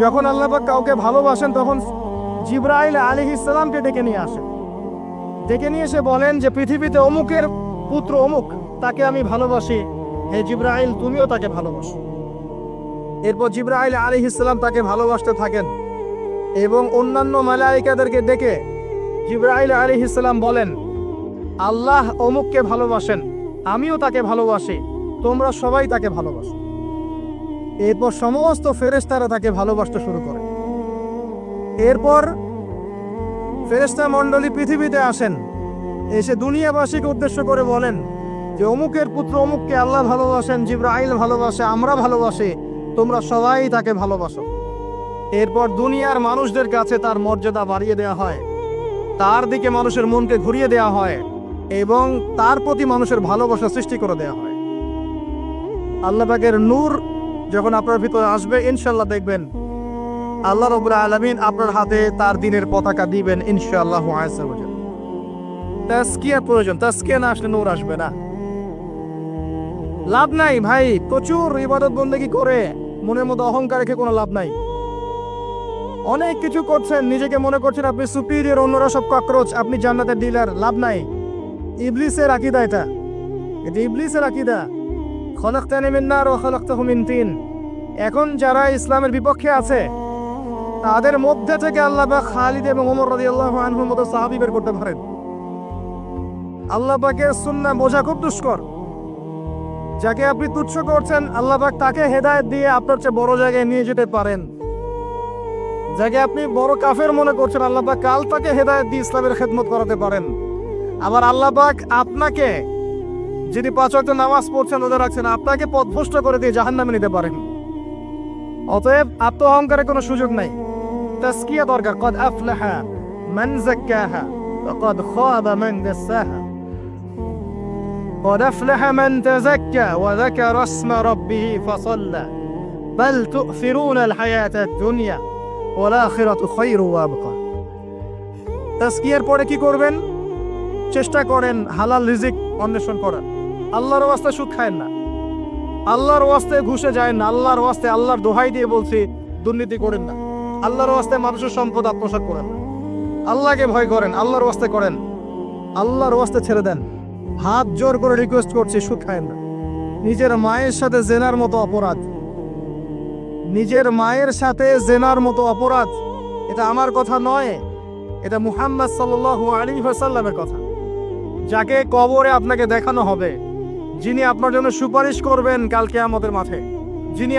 যখন আল্লাপাক কাউকে ভালোবাসেন, তখন জিব্রাইল আলী ইসলামকে ডেকে নিয়ে আসেন ডেকে নিয়ে এসে বলেন যে, পৃথিবীতে অমুকের পুত্র অমুক, তাকে আমি ভালোবাসি। হে জিব্রাইল, তুমিও তাকে ভালোবাসো। এরপর জিব্রাইল আলী ইসলাম তাকে ভালোবাসতে থাকেন এবং অন্যান্য মালাইকাদেরকে ডেকে জিব্রাইল আলী ইসলাম বলেন, আল্লাহ অমুককে ভালোবাসেন, আমিও তাকে ভালোবাসি, তোমরা সবাই তাকে ভালোবাসো। এরপর সমস্ত ফেরেশতারা তাকে ভালোবাসতে শুরু করে। এরপর ফেরেশতা মণ্ডলী পৃথিবীতে আসেন। এসে দুনিয়াবাসীকে উদ্দেশ্য করে বলেন যে, অমুকের পুত্র অমুককে আল্লাহ ভালোবাসেন, জিব্রাইল ভালোবাসে, আমরা ভালোবাসি, তোমরা সবাই তাকে ভালোবাসো। এরপর দুনিয়ার মানুষদের কাছে তার মর্যাদা বাড়িয়ে দেওয়া হয়। তার দিকে মানুষের মনকে ঘুরিয়ে দেওয়া হয় এবং তার প্রতি মানুষের ভালোবাসা সৃষ্টি করে দেওয়া হয়। আল্লাহ পাকের নূর যখন আপনার ভিতরে আসবে, ইনশাল্লাহ দেখবেন আল্লাহ রবুল আলমিন আপনার হাতে তার দিনের পতাকা দিবেন, ইনশাআল্লাহ তাস্কিয়া প্রয়োজন তাস্কিয়া না আসলে নূর আসবে না। লাভ নাই ভাই, প্রচুর ইবাদত বন্দেগি করে, মনের মধ্যে অহংকার রেখে কোনো লাভ নাই। অনেক কিছু করছেন, নিজেকে মনে করছেন আপনি সুপিরিয়র অন্যরা সব ককরোচ আপনি জান্নাতের ডিলার লাভ নাই। ইবলিসের আকিদা এটা। এটা ইবলিসের আকিদা খলকতানি মিন্নার ও খলকতাহু মিন তিন। এখন যারা ইসলামের বিপক্ষে আছে, তাদের মধ্যে থেকে আল্লাহ খালিদ এবং ওমর রাদিয়াল্লাহু আনহুর মতো সাহাবী বের করতে পারেন। আল্লাহ পাকের সুন্নাহ বোঝা খুব দুষ্কর। যাকে আপনি তুচ্ছ করছেন, আল্লাহ পাক তাকে হেদায়েত দিয়ে আপনার চেয়ে বড় জায়গায় নিয়ে যেতে পারেন। যাকে আপনি বড় কাফের মনে করছেন, আল্লাহ কাল তাকে হেদায়েত দিয়ে ইসলামের খেদমত করাতে পারেন। আবার আল্লাহ পাক আপনাকে যিনি পাঁচ ওয়াক্ত নামাজ পড়ছেন রোজা রাখছেন আপনাকে পথভ্রষ্ট করে দিয়ে জাহান্নামে নিতে পারেন অতএব আত্ম অহংকারের কোনো সুযোগ নাই তাসকিয়া দরকার কদ আফলাহা মান যাক্কাহা وقد خاب من دساها قد أفلح من تزكى وذكر اسم ربه فصلى بل تؤثرون الحياة الدنيا والآخرة خير وأبقى তাস্কিয়ার পরে কি করবেন চেষ্টা করেন হালাল রিজিক অন্বেষণ করার আল্লাহর ওয়াস্তে সুদ খায়েন না। আল্লাহর ওয়াস্তে ঘুষে যায় না। আল্লাহর ওয়াস্তে আল্লাহর দোহাই দিয়ে বলছি, দুর্নীতি করেন না। আল্লাহর ওয়াস্তে মানুষের সম্পদ আত্মসাৎ করেন না। আল্লাহকে ভয় করেন, আল্লাহর ওয়াস্তে করেন। আল্লাহর ওয়াস্তে ছেড়ে দেন। হাত জোর করে রিকোয়েস্ট করছি, সুদ খায়েন না। নিজের মায়ের সাথে জেনার মতো অপরাধ। নিজের মায়ের সাথে জেনার মতো অপরাধ। এটা আমার কথা নয়। এটা মুহাম্মদ সাল্লাল্লাহু আলাইহি ওয়াসাল্লামের কথা। যাকে কবরে আপনাকে দেখানো হবে যিনি আপনার জন্য সুপারিশ করবেন কালকে আমাদের মাঠে। যিনি